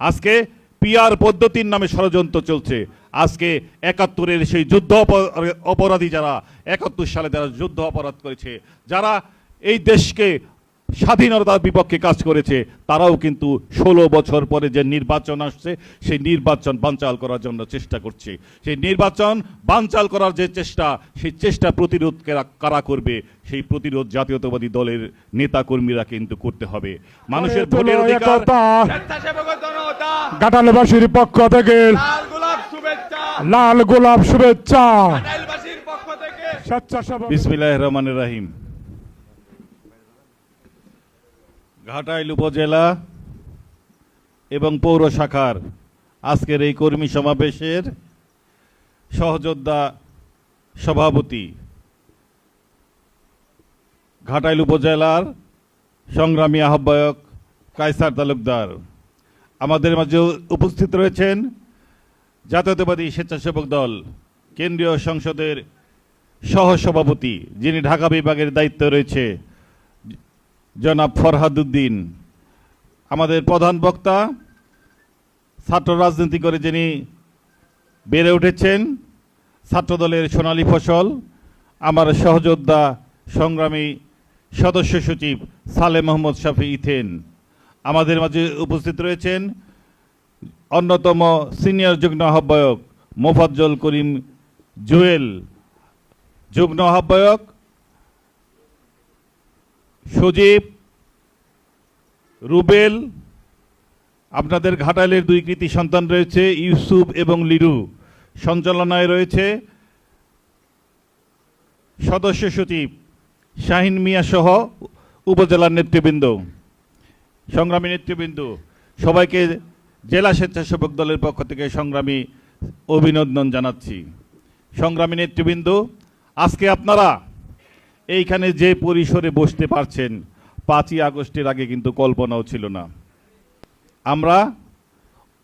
আজকে পিআর পদ্ধতির নামে ষড়যন্ত্র চলছে। আজকে একাত্তরের সেই যুদ্ধ অপ- অপরাধী যারা একাত্তর সালে যারা যুদ্ধ অপরাধ করেছে যারা এই দেশকে স্বাধীনতার বিপক্ষে কাজ করেছে তারাও কিন্তু ষোলো বছর পরে যে নির্বাচন আসছে সেই নির্বাচন বানচাল করার জন্য চেষ্টা করছে। সেই নির্বাচন বানচাল করার যে চেষ্টা সেই চেষ্টা প্রতিরোধ কারা- কারা করবে সেই প্রতিরোধ জাতীয়তাবাদী দলের নেতা কর্মীরা কিন্তু করতে হবে। মানুষের ভোটের অধিকার গাটালবাসীর পক্ষ থেকে লাল গোলাপ শুভেচ্ছা। বিসমিল্লাহ রহমানের রাহিম। ঘাটাইল উপজেলা এবং পৌর শাখার আজকের এই কর্মী সমাবেশের সহযোদ্ধা সভাপতি ঘাটাইল উপজেলার সংগ্রামী আহ্বায়ক কায়সার তালুকদার। আমাদের মাঝে উপস্থিত রয়েছেন জাতীয়তাবাদী স্বেচ্ছাসেবক দল, কেন্দ্রীয় সংসদের সহসভাপতি, যিনি ঢাকা বিভাগের দায়িত্ব রয়েছে, জনাব ফরহাদুদ্দিন আমাদের প্রধান বক্তা, ছাত্র রাজনীতি করে যিনি বেড়ে উঠেছেন ছাত্রদলের সোনালী ফসল, আমার সহযোদ্ধা সংগ্রামী সদস্য সচিব সালে মোহাম্মদ শাফি ইথেন। আমাদের মাঝে উপস্থিত রয়েছেন অন্যতম সিনিয়র যুগ্ম আহ্বায়ক মোফাজ্জল করিম জুয়েল। যুগ্ম আহ্বায়ক সজীব, রুবেল, আপনাদের ঘাটালের দুই কৃতি সন্তান রয়েছে, ইউসুফ এবং লিরু। সঞ্চালনায় রয়েছে সদস্য সচিব শাহিন মিয়া সহ উপজেলার নেতৃবৃন্দ। সংগ্রামী নেতৃবৃন্দ, সবাইকে জেলা স্বেচ্ছাসেবক দলের পক্ষ থেকে সংগ্রামী অভিনন্দন জানাচ্ছি। সংগ্রামী নেতৃবৃন্দ, আজকে আপনারা এইখানে যে পরিসরে বসতে পারছেন, পাঁচই আগস্টের আগে কিন্তু কল্পনাও ছিল না। আমরা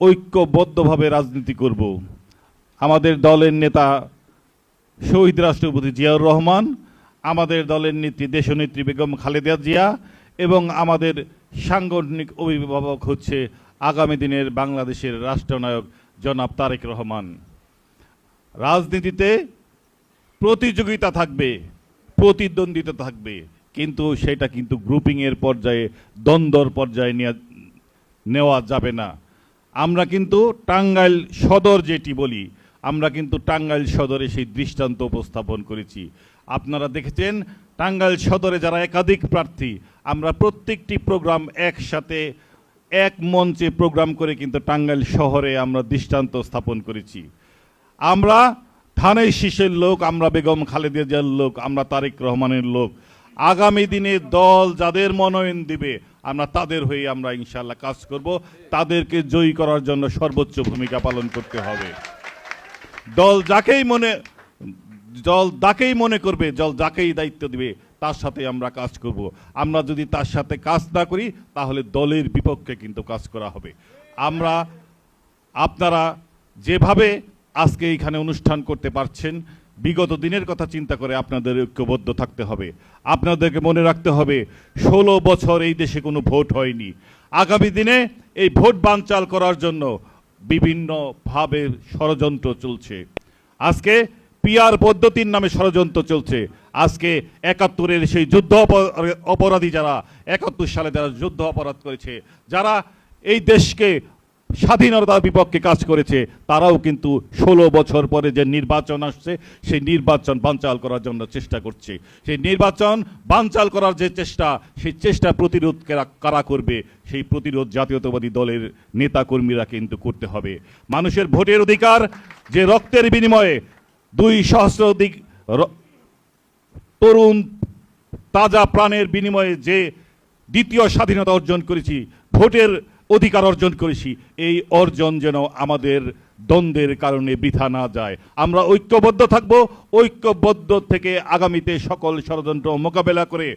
ঐক্যবদ্ধভাবে রাজনীতি করব। আমাদের দলের নেতা শহীদ রাষ্ট্রপতি জিয়াউর রহমান, আমাদের দলের নেত্রী, দেশনেত্রী বেগম খালেদা জিয়া এবং আমাদের সাংগঠনিক অভিভাবক হচ্ছে আগামী দিনের বাংলাদেশের রাষ্ট্রনায়ক জনাব তারেক রহমান। রাজনীতিতে প্রতিযোগিতা থাকবে, প্রতিদ্বন্দ্বিতা থাকবে, কিন্তু সেটা কিন্তু গ্রুপিংয়ের পর্যায়ে, দ্বন্দ্বর পর্যায়ে নেওয়া নেওয়া যাবে না। আমরা কিন্তু টাঙ্গাইল সদর যেটি বলি, আমরা কিন্তু টাঙ্গাইল সদরে সেই দৃষ্টান্ত উপস্থাপন করেছি। আপনারা দেখেছেন টাঙ্গাইল সদরে যারা একাধিক প্রার্থী, আমরা প্রত্যেকটি প্রোগ্রাম একসাথে, এক মঞ্চে প্রোগ্রাম করে কিন্তু টাঙ্গাইল শহরে আমরা দৃষ্টান্ত স্থাপন করেছি। আমরা থানের শীষের লোক, আমরা বেগম খালেদা লোক, আমরা তারেক রহমানের লোক। আগামী দিনে দল যাদের মনোনয়ন দিবে, আমরা তাদের হয়ে আমরা ইনশাল্লাহ কাজ করব। তাদেরকে জয়ী করার জন্য সর্বোচ্চ ভূমিকা পালন করতে হবে। দল যাকেই মনে দল যাকেই মনে করবে, জল যাকেই দায়িত্ব দিবে, তার সাথে আমরা কাজ করব। আমরা যদি তার সাথে কাজ না করি, তাহলে দলের বিপক্ষে কিন্তু কাজ করা হবে। আমরা, আপনারা যেভাবে আজকে এইখানে অনুষ্ঠান করতে পারছেন, বিগত দিনের কথা চিন্তা করে আপনাদের ঐক্যবদ্ধ থাকতে হবে। আপনাদেরকে মনে রাখতে হবে, ষোলো বছর এই দেশে কোনো ভোট হয়নি। আগামী দিনে এই ভোট বানচাল করার জন্য বিভিন্নভাবে ষড়যন্ত্র চলছে। আজকে পিআর পদ্ধতির নামে ষড়যন্ত্র চলছে। আজকে একাত্তরের সেই যুদ্ধ অপ- অপরাধী যারা, একাত্তর সালে যারা যুদ্ধ অপরাধ করেছে, যারা এই দেশকে স্বাধীনতার বিপক্ষে কাজ করেছে, তারাও কিন্তু ষোলো বছর পরে যে নির্বাচন আসছে, সেই নির্বাচন বানচাল করার জন্য চেষ্টা করছে। সেই নির্বাচন বানচাল করার যে চেষ্টা, সেই চেষ্টা প্রতিরোধ কারা- কারা করবে, সেই প্রতিরোধ জাতীয়তাবাদী দলের নেতা কর্মীরা কিন্তু করতে হবে। মানুষের ভোটের অধিকার, যে রক্তের বিনিময়ে দুই সহস্রাধিক তরুণ তাজা প্রাণের বিনিময়ে যে দ্বিতীয় স্বাধীনতা অর্জন করেছি, ভোটের অধিকার অর্জন করেছি, এই অর্জন যেন আমাদের দ্বন্দ্বের কারণে বৃথা না যায়। আমরা ঐক্যবদ্ধ থাকব, ঐক্যবদ্ধ থেকে আগামীতে সকল ষড়যন্ত্র মোকাবেলা করে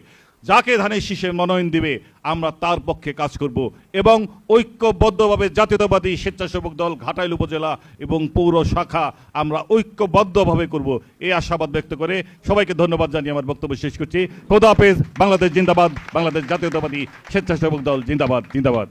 যাকে ধানের শীষে মনোনয়ন দিবে, আমরা তার পক্ষে কাজ করব এবং ঐক্যবদ্ধভাবে জাতীয়তাবাদী স্বেচ্ছাসেবক দল ঘাটাইল উপজেলা এবং পৌর শাখা আমরা ঐক্যবদ্ধভাবে করব। এই আশাবাদ ব্যক্ত করে সবাইকে ধন্যবাদ জানিয়ে আমার বক্তব্য শেষ করছি। খোদা হাফেজ, বাংলাদেশ জিন্দাবাদ, বাংলাদেশ জাতীয়তাবাদী স্বেচ্ছাসেবক দল জিন্দাবাদ জিন্দাবাদ।